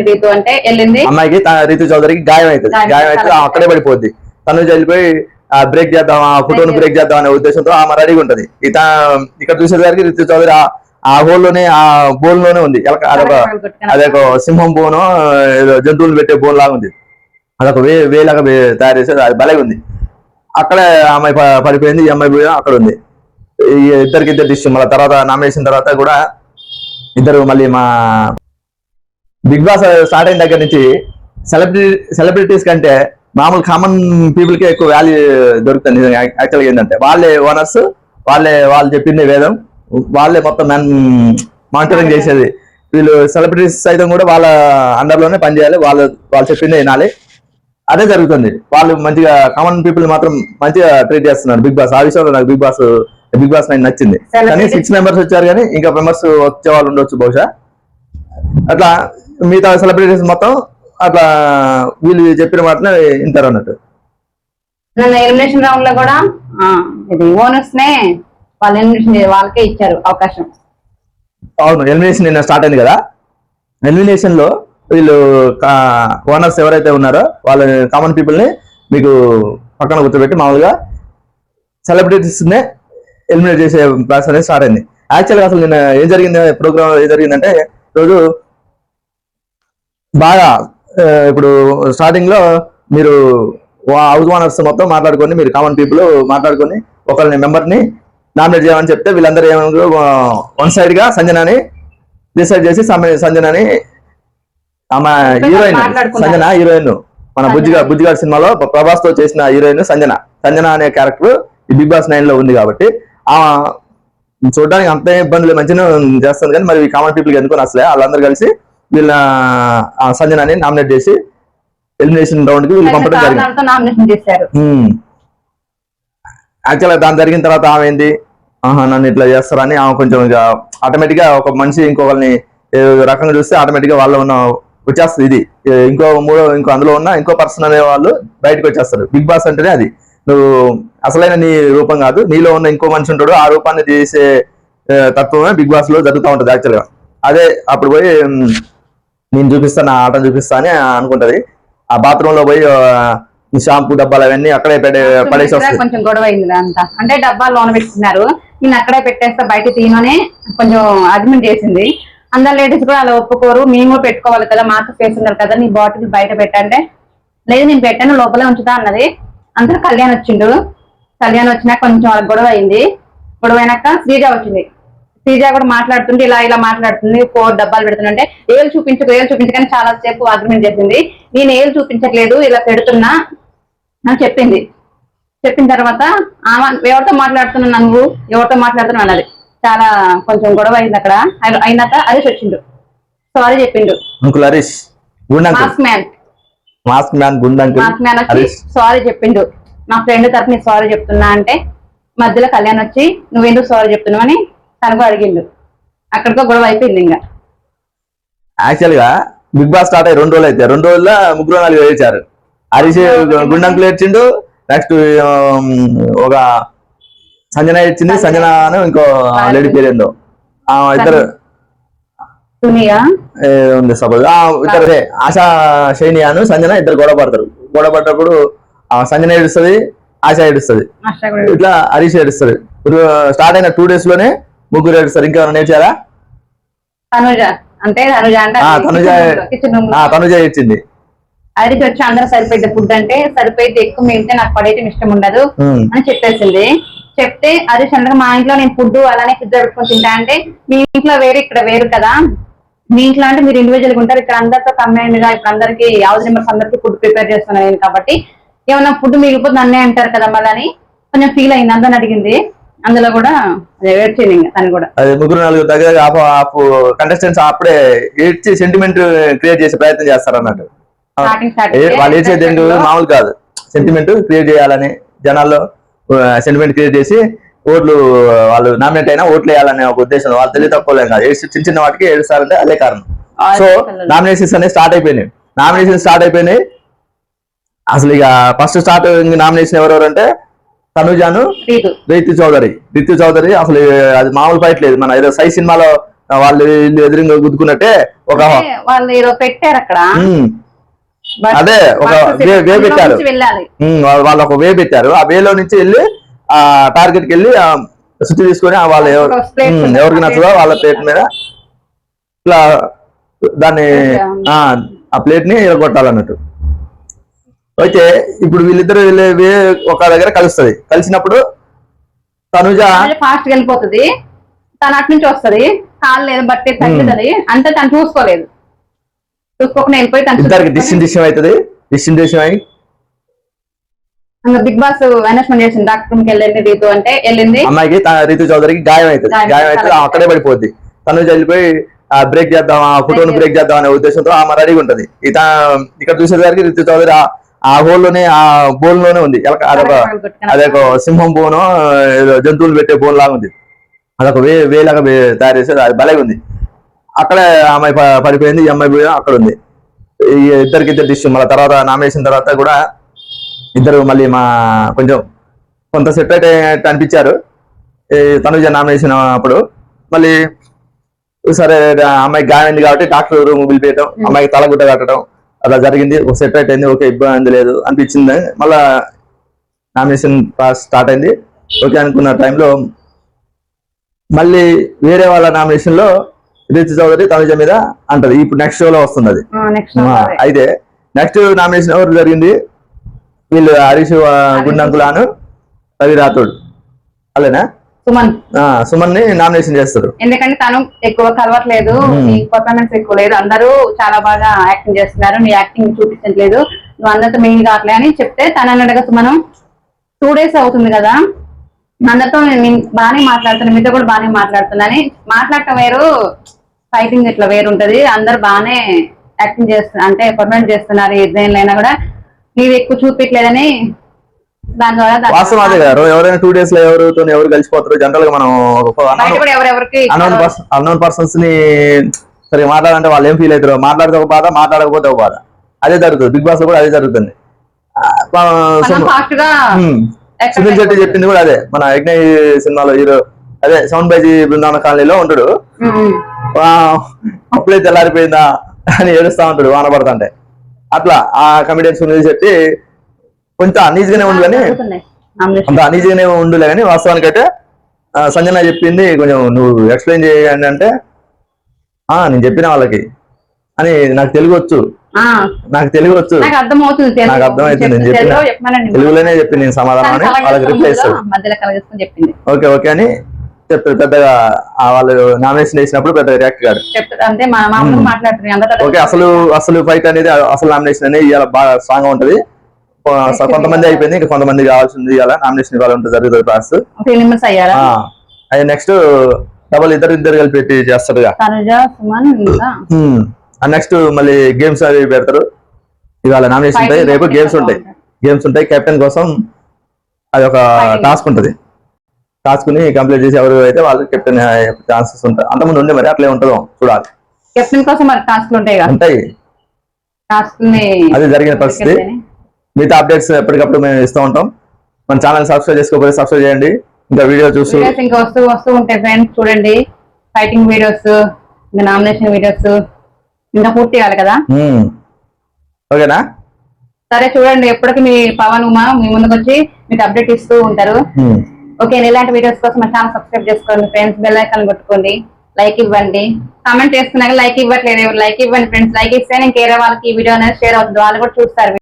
రీతు అంటే వెళ్ళింది. అమ్మాయికి రీతు చౌదరికి గాయం అవుతుంది గాయం అయితే. అక్కడే పడిపోద్ది. తను వెళ్ళిపోయి బ్రేక్ చేద్దాం ఆ ఫోటోను బ్రేక్ చేద్దాం అనే ఉద్దేశంతో ఆమె రెడీగా ఉంటది. ఇత ఇక్కడ చూసేసరికి రీతు చౌదరి ఆ- ఆ హోల్లోనే ఆ బోన్లోనే ఉంది. అదొక అదొక సింహం బోను జంతువులు పెట్టే బోన్ లాగా ఉంది. అదొక వే వేలాగా తయారు చేసేది అది భలే ఉంది. అక్కడే అమ్మాయి పడిపోయింది. ఈ అమ్మాయి అక్కడ ఉంది. ఇద్దరికి ఇద్దరు డిస్ట్రిక్ట్ మళ్ళీ తర్వాత నామినేషన్ తర్వాత కూడా ఇద్దరు మళ్ళీ మా బిగ్ బాస్ స్టార్ట్ అయిన దగ్గర నుంచి సెలబ్రిటీ సెలబ్రిటీస్ కంటే మామూలు కామన్ పీపుల్కి ఎక్కువ వాల్యూ దొరుకుతుంది. యాక్చువల్గా ఏంటంటే వాళ్ళే ఓనర్స్ వాళ్ళే వాళ్ళు చెప్పింది వేదం. వాళ్ళే మొత్తం మ్యాన్ మానిటరింగ్ చేసేది. వీళ్ళు సెలబ్రిటీస్ సైతం కూడా వాళ్ళ అండర్లోనే పనిచేయాలి వాళ్ళు వాళ్ళు చెప్పింది వినాలి. అదే జరుగుతుంది. వాళ్ళు మంచిగా కామన్ పీపుల్ మాత్రం మంచిగా ట్రీట్ చేస్తున్నారు బిగ్ బాస్. ఆ విషయంలో నాకు బిగ్ బాస్ బిగ్ బాస్ నాకు నచ్చింది. కానీ సిక్స్ మెంబర్స్ వచ్చారు కానీ ఇంకా మెంబర్స్ వచ్చే వాళ్ళు ఉండొచ్చు బహుశా. అట్లా మిగతా సెలబ్రిటీస్ మొత్తం అట్లా వీళ్ళు చెప్పిన మాటనే వింటారు అన్నట్టు. ఎలిమినేషన్ రౌండ్లో కూడా ఇది ఓనర్స్ నే వాళ్ళు ఎలిమినేషన్ వాళ్ళకే ఇచ్చారు అవకాశం. అవును ఎలిమినేషన్ నిన్న స్టార్ట్ అయింది కదా? ఎలిమినేషన్లో వీళ్ళు ఓనర్స్ ఎవరైతే ఉన్నారో వాళ్ళ కామన్ పీపుల్ని మీకు పక్కన కూర్చోబెట్టి మామూలుగా సెలబ్రిటీస్ నే ఎలిమినేట్ చేసే ప్రాసెస్ అనేది స్టార్ట్ అయింది. యాక్చువల్గా అసలు నిన్న ఏం జరిగింది? ప్రోగ్రామ్ ఏం జరిగిందంటే రోజు బాగా ఇప్పుడు స్టార్టింగ్లో మీరు హౌస్ ఓనర్స్ మొత్తం మాట్లాడుకొని మీరు కామన్ పీపుల్ మాట్లాడుకొని ఒకరిని మెంబర్ని నామినేట్ చేయమని చెప్తే వీళ్ళందరూ ఏమన్నారు వన్ సైడ్గా సంజనాని డిసైడ్ చేసి సంజనాని ఆమె హీరోయిన్. సంజన హీరోయిన్ మన బుజ్జిగా బుజ్జిగాడ్ సినిమాలో ప్రభాస్తో చేసిన హీరోయిన్ సంజన. సంజన అనే క్యారెక్టర్ ఈ బిగ్ బాస్ నైన్లో ఉంది కాబట్టి ఆ చూడడానికి అంత ఇబ్బందులు మంచిగా చేస్తుంది కానీ మరి కామన్ పీపుల్ ఎందుకు అసలే వాళ్ళందరూ కలిసి వీళ్ళ సంజనాని నామినేట్ చేసి ఎలిమినేషన్ రౌండ్కి వీళ్ళు పంపడం జరిగింది. యాక్చువల్గా దాని జరిగిన తర్వాత ఆమె ఏంది? ఆహా నన్ను ఇట్లా చేస్తారని ఆమె కొంచెం ఇక ఆటోమేటిక్గా ఒక మనిషి ఇంకొకరిని రకంగా చూస్తే ఆటోమేటిక్గా వాళ్ళ ఉన్న వచ్చేస్తుంది ఇది. ఇంకో మూడో ఇంకో అందులో ఉన్న ఇంకో పర్సన్ అనే వాళ్ళు బయటకు వచ్చేస్తారు. బిగ్ బాస్ అంటేనే అది. నువ్వు అసలైన నీ రూపం కాదు. నీలో ఉన్న ఇంకో మనిషి ఉంటాడు. ఆ రూపాన్ని తీసే తత్వమే బిగ్ బాస్లో జరుగుతూ ఉంటది యాక్చువల్గా అదే అప్పుడు పోయి నేను చూపిస్తా నా ఆట చూపిస్తా అని అనుకుంటది. ఆ బాత్రూమ్లో పోయి ఈ షాంపూ డబ్బాలు అవన్నీ అక్కడే పెడే పడేసి వస్తుంది. కొంచెం గొడవ అయింది అంతా అంటే డబ్బాలు లోన పెట్టుకున్నారు. నేను అక్కడే పెట్టేస్తా బయట తీయమని కొంచెం అడ్మిట్ చేసింది. అందరు లేడీస్ కూడా అలా ఒప్పుకోరు. మేము పెట్టుకోవాలి కదా మాకు ఫేస్ ఉన్నారు కదా నీ బాటిల్ బయట పెట్టంటే లేదు నేను పెట్టాను లోపలే ఉంచుతా అన్నది. అందరూ కళ్యాణ్ వచ్చిండు. కళ్యాణ్ వచ్చినాక కొంచెం గొడవ అయింది. గొడవ అయినాక శ్రీజ వచ్చింది. శ్రీజ కూడా మాట్లాడుతుంటే ఇలా ఇలా మాట్లాడుతుంది ఫోర్ డబ్బాలు పెడుతుంటే ఏళ్ళు చూపించకు ఏళ్ళు చూపించకని చాలా సేపు అగ్రిమెంట్ చేసింది. నేను ఏళ్ళు చూపించట్లేదు ఇలా పెడుతున్నా అని చెప్పింది. చెప్పిన తర్వాత ఆమె ఎవరితో మాట్లాడుతున్నావు నువ్వు ఎవరితో మాట్లాడుతున్నావు అన్నది. చాలా కొంచెం గొడవ అయింది అక్కడ. అయి- అయినాక హరీష్ వచ్చిండు. సారీ చెప్పిండు. Mask man mask man mask man వచ్చి సారీ చెప్పిండు. మా ఫ్రెండ్ తరఫు సారీ చెప్తున్నా అంటే మధ్యలో కళ్యాణ్ వచ్చి నువ్వెందుకు సారీ చెప్తున్నావు అని తనకు అడిగిండు. అక్కడికో గొడవ అయిపోయింది ఇంకా. యాక్చువల్గా బిగ్ బాస్ స్టార్ట్ అయ్యి రెండు రోజులు అయితే రెండు రోజుల్లో ముగ్గురు నాలుగు ఏడ్చారు. హరీష్ గుండంకులు ఏడ్చిండు నెక్స్ట్ ఒక సంజన ఏడ్చింది సంజన. అని ఇంకో లేడీ పేరు ఏందో? ఇద్దరు. ఉంది సపోజ్. ఇద్దరు ఆశా శైని అను సంజన ఇద్దరు గొడవ పడతారు. గొడవ పడ్డప్పుడు ఆ సంజన ఏడుస్తుంది ఆశ ఏడుస్తుంది. ఇట్లా హరీష్ ఏడుస్తారు స్టార్ట్ అయిన టూ డేస్లోనే ముగ్గురు ఏమైనా నేర్చారా? తనుజ. అంటే తనుజ అంటే తనుజ ఇచ్చింది హరీష్ వచ్చి అందరూ సరిపోయింది ఫుడ్ అంటే సరిపోయింది ఎక్కువ మిగిలితే నాకు పడేయటం ఇష్టం ఉండదు. అని చెప్పేసింది. చెప్తే హరీష్ అంటే మా ఇంట్లో నేను ఫుడ్ అలానే ఫ్రిడ్జ్ పెట్టుకొని తింటా అంటే మీ ఇంట్లో వేరు ఇక్కడ వేరు కదా. మీ ఇంట్లో అంటే మీరు ఇండివిజువల్గా ఉంటారు. ఇక్కడ అందరితో కంబైన్గా ఇప్పుడు అందరికి హౌస్ మెంబర్స్ అందరికి ఫుడ్ ప్రిపేర్ చేస్తున్నాను నేను కాబట్టి. ఏమన్నా ఫుడ్ మిగిలిపోతే నన్నే అంటారు కదా మళ్ళీ అని. కొంచెం ఫీల్ అయింది అందరిని అడిగింది. అందులో కూడా ఇంకా తను కూడా. అది ముగ్గురు నాలుగు దగ్గర ఆపు కంటెస్టెంట్స్ అప్పుడే ఏడ్చి సెంటిమెంట్ క్రియేట్ చేసే ప్రయత్నం చేస్తారు అన్నట్టు వాళ్ళు ఏడ్చేది మామూలు కాదు. సెంటిమెంట్ క్రియేట్ చేయాలని జనాల్లో సెంటిమెంట్ క్రియేట్ చేసి ఓట్లు వాళ్ళు నామినేట్ అయినా ఓట్లు వేయాలనే ఒక ఉద్దేశం వాళ్ళు తెలియ తక్కువ కాదు. చిన్న చిన్న వాటికి ఏడుస్తారంటే అదే కారణం. సో నామినేషన్స్ అనేవి స్టార్ట్ అయిపోయినాయి. నామినేషన్ స్టార్ట్ అయిపోయినాయి. అసలు ఇక ఫస్ట్ స్టార్ట్ నామినేషన్ ఎవరెవరు అంటే తనుజాను రీతు చౌదరి. రీతు చౌదరి అసలు అది మామూలు ఫైట్ లేదు. మన ఏదో సై సినిమాలో వాళ్ళు వీళ్ళు ఎదురుగా గుద్దుకున్నట్టే ఒక వాళ్ళు పెట్టారు అక్కడ. అదే ఒక వే- వే పెట్టారు. వాళ్ళ- ఒక వే పెట్టారు. ఆ వేలో నుంచి వెళ్ళి ఆ టార్గెట్కి వెళ్ళి శుద్ధి తీసుకొని వాళ్ళు. ఎవరికి నచ్చదో వాళ్ళ ప్లేట్ మీద ఇట్లా దాన్ని ఆ ప్లేట్ని కొట్టాలన్నట్టు అయితే ఇప్పుడు వీళ్ళిద్దరు ఒక దగ్గర కలుస్తది. కలిసినప్పుడు తనుజ ఫాస్ట్ వెళ్ళిపోతుంది. తను అటు నుంచి వస్తది. కాళ్ళు లేదు బట్టి తగ్గుతుంది. అంతే తను చూసుకోలేదు. చూసుకోకుండా వెళ్ళిపోయి తను ఇద్దరికి డిస్టిన్ అవుతుంది. డిస్టిన్ అయి బిగ్ బాస్ అనౌన్స్మెంట్ చేసింది. డాక్టర్ వెళ్ళింది రీతు అంటే వెళ్ళింది. అమ్మాయికి రీతు చౌదరికి గాయం అవుతుంది. గాయం చాలా అక్కడే పడిపోద్ది. తను వెళ్ళిపోయి బ్రేక్ చేద్దాం ఆ ఫోటోను బ్రేక్ చేద్దాం. అనే ఉద్దేశంతో ఆమె రెడీగా ఉంటది. ఇత ఇక్కడ చూసేసరికి రీతు చౌదరి ఆ- ఆ హోల్లోనే ఆ బోన్లోనే ఉంది అదొక అదొక సింహం బోను జంతువులు పెట్టే బోన్ లాగా ఉంది. అదొక వే వేలాగా తయారు చేసేది అది భలే ఉంది. అక్కడే అమ్మాయి పడిపోయింది ఈ అమ్మాయి అక్కడ ఉంది. ఈ ఇద్దరికి ఇద్దరు డిష్ మళ్ళీ తర్వాత నామినేషన్ తర్వాత కూడా ఇద్దరు మళ్ళీ మా కొంచెం కొంత సెపరేట్ అనిపించారు. తనుజ నామినేషన్ అప్పుడు. మళ్ళీ సరే ఆ అమ్మాయికి గాయమైంది కాబట్టి డాక్టర్ రూమ్ పిలిపేయటం అమ్మాయికి తలగుట్ట కట్టడం అలా జరిగింది. ఒక సెపరేట్ అయింది. ఓకే ఇబ్బంది లేదు అనిపించింది. మళ్ళా నామినేషన్ స్టార్ట్ అయింది. ఓకే అనుకున్న టైంలో మళ్ళీ వేరే వాళ్ళ నామినేషన్లో రీతి చౌదరి తనుజ మీద అంటది. ఇప్పుడు నెక్స్ట్ షోలో వస్తుంది. అది అయితే నెక్స్ట్ నామినేషన్ ఎవరు జరిగింది? వీళ్ళు హరీష్ గుండంకులాను రవి రాథోడ్ అలానా సుమన్. సుమన్ని నామినేషన్ చేస్తారు. ఎందుకంటే తను ఎక్కువ కలవట్లేదు నీ పర్ఫార్మెన్స్ ఎక్కువ లేదు. అందరూ చాలా బాగా యాక్టింగ్ చేస్తున్నారు. నీ యాక్టింగ్ చూపించట్లేదు. నువ్వు అందరితో మెయిన్ కావట్లే అని చెప్తే తను అన్నట్టుగా మనం టూ డేస్ అవుతుంది కదా. అందరితో నేను బాగానే మాట్లాడుతున్నా. మీతో కూడా బాగానే మాట్లాడుతున్నాని మాట్లాడటం వేరు ఫైటింగ్ ఇట్లా వేరు ఉంటది. అందరు బాగానే యాక్టింగ్ చేస్తున్నారు అంటే పర్ఫార్మెన్స్ చేస్తున్నారు. ఏ దేనిలో కూడా. నీవు ఎక్కువ చూపించలేదని దాని ద్వారా వాస్తవం అదే కదా. ఎవరైనా టూ డేస్లో ఎవరితో ఎవరు కలిసిపోతారు జనరల్గా మనం అన్నోన్ పర్సన్ అన్నోన్ పర్సన్స్ని సరే మాట్లాడాలంటే వాళ్ళు ఏం ఫీల్ అవుతారు? మాట్లాడితే ఒక బాధ మాట్లాడకపోతే ఒక బాధ. అదే జరుగుతుంది. బిగ్ బాస్లో కూడా అదే జరుగుతుంది. సునీల్ శెట్టి చెప్పింది కూడా అదే. మన యజ్ఞ సినిమాలో హీరో అదే సౌండ్ బైజీ బృందావన కాలనీలో ఉంటాడు. అప్పుడే తెల్లారిపోయిందా అని ఏడుస్తా ఉంటాడు వాన పడుతుంటే. అట్లా ఆ కమిడియన్ సునీల్ శెట్టి కొంచెం అనీజీగానే ఉంది కానీ. అంత అనీజీగానే ఉండులే కానీ వాస్తవానికి అయితే సంజన చెప్పింది కొంచెం నువ్వు ఎక్స్ప్లెయిన్ చేయండి అంటే ఆ నేను చెప్పిన వాళ్ళకి. అని నాకు తెలుగు వచ్చు నాకు తెలుగు వచ్చు నాకు అర్థమవుతుంది. నాకు అర్థమవుతుంది నేను చెప్పు, చెప్పిన. తెలుగులోనే చెప్పింది నేను సమాధానం అని వాళ్ళకి రిప్లై చెప్పింది. ఓకే ఓకే అని చెప్తారు పెద్దగా ఆ వాళ్ళు నామినేషన్ వేసినప్పుడు పెద్దగా రియాక్ట్ అందరితో ఓకే అసలు అసలు ఫైట్ అనేది అసలు నామినేషన్ అనేది ఇవాళ బాగా స్ట్రాంగ్గా ఉంటది. కొంతమంది అయిపోయింది. ఇంకా కొంతమంది కావాల్సింది ఇవాళ నామినేషన్ ఇవాళ ఉంటుంది జరుగుతుంది క్లాస్ అయ్యారా? అది నెక్స్ట్ డబల్ ఇద్దరు ఇద్దరు కలిపి పెట్టి ఇంకా నెక్స్ట్ మళ్ళీ గేమ్స్ అవి పెడతారు. ఇవాళ నామినేషన్ ఉంటాయి. రేపు గేమ్స్ ఉంటాయి. గేమ్స్ ఉంటాయి. కెప్టెన్ కోసం అది ఒక. టాస్క్ ఉంటది. టాస్క్ని కంప్లీట్ చేసి ఎవరు అయితే వాళ్ళు కెప్టెన్ ఛాన్సెస్ ఉంటాయి. అంతకుముందు ఉండే మరి అట్లే ఉంటుందో చూడాలి. కెప్టెన్ కోసం మరి టాస్క్లు ఉంటాయి ఉంటాయి. అది జరిగిన పరిస్థితి. మిగతా అప్డేట్స్ ఎప్పటికప్పుడు మేము ఇస్తూ ఉంటాం. మన ఛానల్ సబ్స్క్రైబ్ చేసుకోకపోతే సబ్స్క్రైబ్ చేయండి. ఇంకా వీడియో చూస్తూ ఇంకా వస్తూ వస్తూ ఉంటాయి ఫ్రెండ్స్ చూడండి. ఫైటింగ్ వీడియోస్ ఇంకా నామినేషన్ వీడియోస్ ఇంకా పూర్తి కావాలి కదా? మ్మ్. ఓకేనా? సరే చూడండి. ఎప్పటికీ మీ పవన్ ఉమా మీ ముందుకు వచ్చి మీకు అప్డేట్ ఇస్తూ ఉంటారు. ఓకే ఇలాంటి వీడియోస్ కోసం మా ఛానల్ సబ్స్క్రైబ్ చేసుకోండి ఫ్రెండ్స్ బెల్ ఐకాన్ కొట్టుకోండి. లైక్ ఇవ్వండి. కామెంట్ చేస్తున్నాక లైక్ ఇవ్వట్లేదు లైక్ ఇవ్వండి ఫ్రెండ్స్ లైక్ ఇస్తే నేను వేరే వాళ్ళకి ఈ వీడియో అనేది షేర్ అవుతుంది. వాళ్ళు కూడా చూస్తారు.